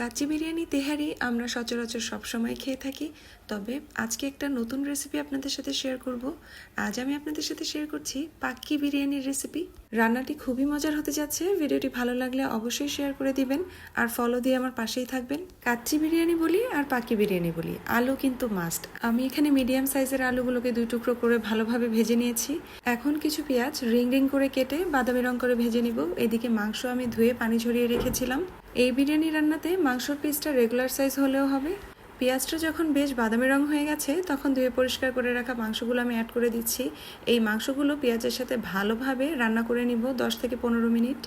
কাচ্চি বিরিয়ানি, তেহারি আমরা সচরাচর সবসময় খেয়ে থাকি। তবে আজকে একটা নতুন রেসিপি আপনাদের সাথে শেয়ার করব। আজ আমি আপনাদের সাথে শেয়ার করছি পাক্কি বিরিয়ানির রেসিপি রান্নাটি খুবই মজার হতে যাচ্ছে। ভিডিওটি ভালো লাগলে অবশ্যই শেয়ার করে দিবেন। আর ফলো দিয়ে আমার পাশেই থাকবেন। কাচ্চি বিরিয়ানি বলি আর পাক্কি বিরিয়ানি বলি। আলু কিন্তু মাস্ট আমি এখানে মিডিয়াম সাইজের আলুগুলোকে দুই টুকরো করে ভালোভাবে ভেজে নিয়েছি। এখন কিছু পেঁয়াজ রিং রিং করে কেটে বাদামি রং করে ভেজে নিব। এদিকে মাংস আমি ধুয়ে পানি ঝরিয়ে রেখেছিলাম। এই বিরিয়ানি রান্নাতে মাংসর পিসটা রেগুলার সাইজ হলেও হবে। পেঁয়াজটা যখন বেশ বাদামি রং হয়ে গেছে, তখন ধুয়ে পরিষ্কার করে রাখা মাংসগুলো আমি অ্যাড করে দিচ্ছি। এই মাংসগুলো পেঁয়াজের সাথে ভালোভাবে রান্না করে নিব দশ থেকে পনেরো মিনিট।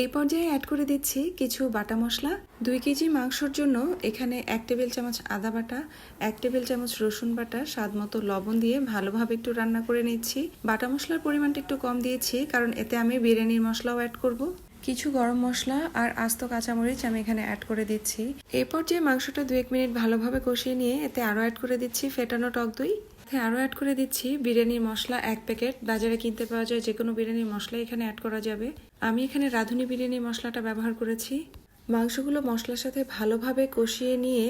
এই পর্যায়ে অ্যাড করে দিচ্ছি কিছু বাটা মশলা। দুই কেজি মাংসর জন্য এখানে এক টেবিল চামচ আদা বাটা, এক টেবিল চামচ রসুন বাটা, স্বাদ মতো লবণ দিয়ে ভালোভাবে একটু রান্না করে নিচ্ছি। বাটা মশলার পরিমাণটা একটু কম দিয়েছি, কারণ এতে আমি বিরিয়ানির মশলাও অ্যাড করব। কিছু গরম মশলা আর আস্ত কাঁচামরিচ আমি এখানে অ্যাড করে দিচ্ছি। এরপর যে মাংসটা দু এক মিনিট ভালোভাবে কষিয়ে নিয়ে এতে আরও অ্যাড করে দিচ্ছি ফেটানো টক দই। এতে আরও অ্যাড করে দিচ্ছি বিরিয়ানির মশলা এক প্যাকেট বাজারে কিনতে পাওয়া যায় যে কোনো বিরিয়ানির মশলা এখানে অ্যাড করা যাবে। আমি এখানে রাঁধুনি বিরিয়ানির মশলাটা ব্যবহার করেছি। মাংসগুলো মশলার সাথে ভালোভাবে কষিয়ে নিয়ে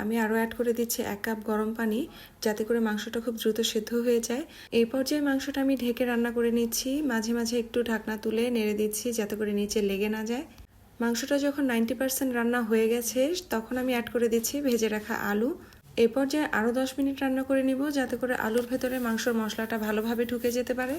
আমি আরও অ্যাড করে দিচ্ছি এক কাপ গরম পানি, যাতে করে মাংসটা খুব দ্রুত সেদ্ধ হয়ে যায়। এই পর্যায়ে মাংসটা আমি ঢেকে রান্না করে নিচ্ছি। মাঝে মাঝে একটু ঢাকনা তুলে নেড়ে দিচ্ছি যাতে করে নিচে লেগে না যায়। মাংসটা যখন নাইনটি পার্সেন্ট রান্না হয়ে গেছে, তখন আমি অ্যাড করে দিচ্ছি ভেজে রাখা আলু। এই পর্যায়ে আরও দশ মিনিট রান্না করে নিব যাতে করে আলুর ভেতরে মাংসর মশলাটা ভালোভাবে ঢুকে যেতে পারে।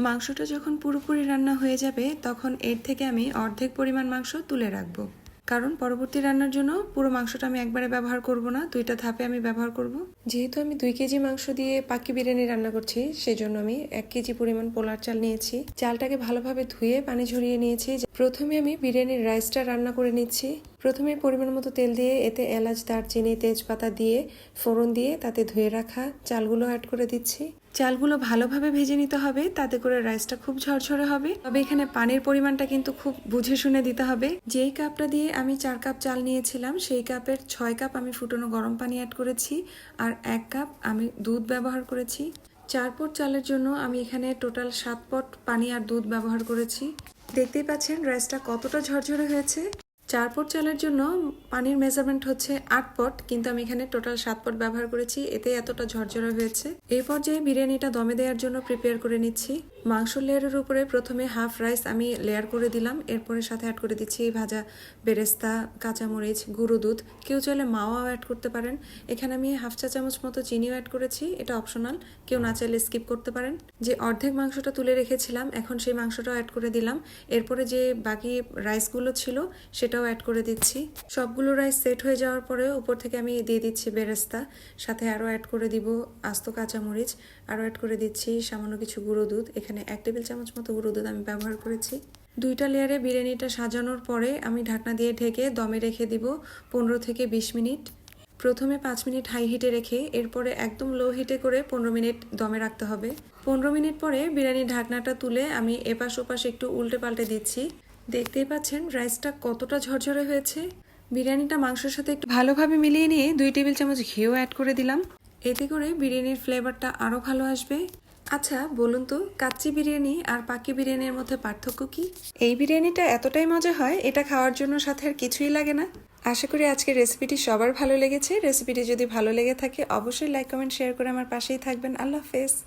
মাংসটা যখন পুরোপুরি রান্না হয়ে যাবে, তখন এর থেকে আমি অর্ধেক পরিমাণ মাংস তুলে রাখব। কারণ পরবর্তী রান্নার জন্য পুরো মাংসটা আমি একবারে ব্যবহার করব না, দুইটা ধাপে আমি ব্যবহার করব। যেহেতু আমি দুই কেজি মাংস দিয়ে পাকি বিরিয়ানি রান্না করছি, সেজন্য আমি এক কেজি পরিমাণ পোলার চাল নিয়েছি। চালটাকে ভালোভাবে ধুয়ে পানি ঝরিয়ে নিয়েছি। প্রথমে আমি বিরিয়ানির রাইসটা রান্না করে নিচ্ছি। প্রথমে পরিমাণ মতো তেল দিয়ে এতে এলাচ, দারচিনি, তেজপাতা দিয়ে, ফোড়ন দিয়ে তাতে ধুয়ে রাখা চালগুলো অ্যাড করে দিচ্ছি। চালগুলো ভালোভাবে ভেজে নিতে হবে, তাতে করে রাইসটা খুব ঝরঝরে হবে। তবে এখানে পানির পরিমাণটা কিন্তু খুব বুঝে শুনে দিতে হবে। যেই কাপটা দিয়ে আমি চার কাপ চাল নিয়েছিলাম, সেই কাপের ছয় কাপ আমি ফুটানো গরম পানি অ্যাড করেছি আর এক কাপ আমি দুধ ব্যবহার করেছি। চার পট চালের জন্য আমি এখানে টোটাল সাত পট পানি আর দুধ ব্যবহার করেছি। দেখতেই পাচ্ছেন রাইসটা কতটা ঝরঝরে হয়েছে। চার পট চালের জন্য পানির মেজারমেন্ট হচ্ছে আট পট, কিন্তু আমি এখানে টোটাল সাত পট ব্যবহার করেছি। এতে এতটা ঝরঝরে হয়েছে। এই পর্যায়ে বিরিয়ানিটা দমে দেওয়ার জন্য প্রিপেয়ার করে নিচ্ছি। মাংস লেয়ারের উপরে প্রথমে হাফ রাইস আমি লেয়ার করে দিলাম, এরপরে সাথে অ্যাড করে দিচ্ছি ভাজা বেরেস্তা, কাঁচামরিচ, গুঁড়ো দুধ। কেউ চাইলে মাওয়াও অ্যাড করতে পারেন। এখানে আমি হাফ চা চামচ মতো চিনিও অ্যাড করেছি, এটা অপশনাল কেউ না চাইলে স্কিপ করতে পারেন। যে অর্ধেক মাংসটা তুলে রেখেছিলাম, এখন সেই মাংসটাও অ্যাড করে দিলাম। এরপরে যে বাকি রাইসগুলো ছিল, সেটাও অ্যাড করে দিচ্ছি। সবগুলো রাইস সেট হয়ে যাওয়ার পরে উপর থেকে আমি দিয়ে দিচ্ছি বেরেস্তা। সাথে আরও অ্যাড করে দিব আস্ত কাঁচামরিচ। আরও অ্যাড করে দিচ্ছি সামান্য কিছু গুঁড়ো দুধ। এখানে এক টেবিল চামচ মতো গুঁড়ো দুধ আমি ব্যবহার করেছি। দুইটা লেয়ারে বিরিয়ানিটা সাজানোর পরে আমি ঢাকনা দিয়ে ঢেকে দমে রেখে দিব পনেরো থেকে বিশ মিনিট। প্রথমে পাঁচ মিনিট হাই হিটে রেখে এরপরে একদম লো হিটে করে পনেরো মিনিট দমে রাখতে হবে। পনেরো মিনিট পরে বিরিয়ানির ঢাকনাটা তুলে আমি এপাশ ওপাশ একটু উল্টে পাল্টে দিচ্ছি। দেখতেই পাচ্ছেন রাইসটা কতটা ঝরঝরে হয়েছে। বিরিয়ানিটা মাংসের সাথে একটু ভালোভাবে মিলিয়ে নিয়ে দুই টেবিল চামচ ঘিও অ্যাড করে দিলাম। এতে করে বিরিয়ানির ফ্লেভারটা আরও ভালো আসবে। আচ্ছা বলুন তো, কাচ্চি বিরিয়ানি আর পাকি বিরিয়ানির মধ্যে পার্থক্য কি? এই বিরিয়ানিটা এতটাই মজা হয়, এটা খাওয়ার জন্য সাথে আর কিছুই লাগে না। আশা করি আজকের রেসিপিটি সবার ভালো লেগেছে। রেসিপিটি যদি ভালো লেগে থাকে, অবশ্যই লাইক কমেন্ট শেয়ার করে আমার পাশেই থাকবেন। আল্লাহ হাফেজ।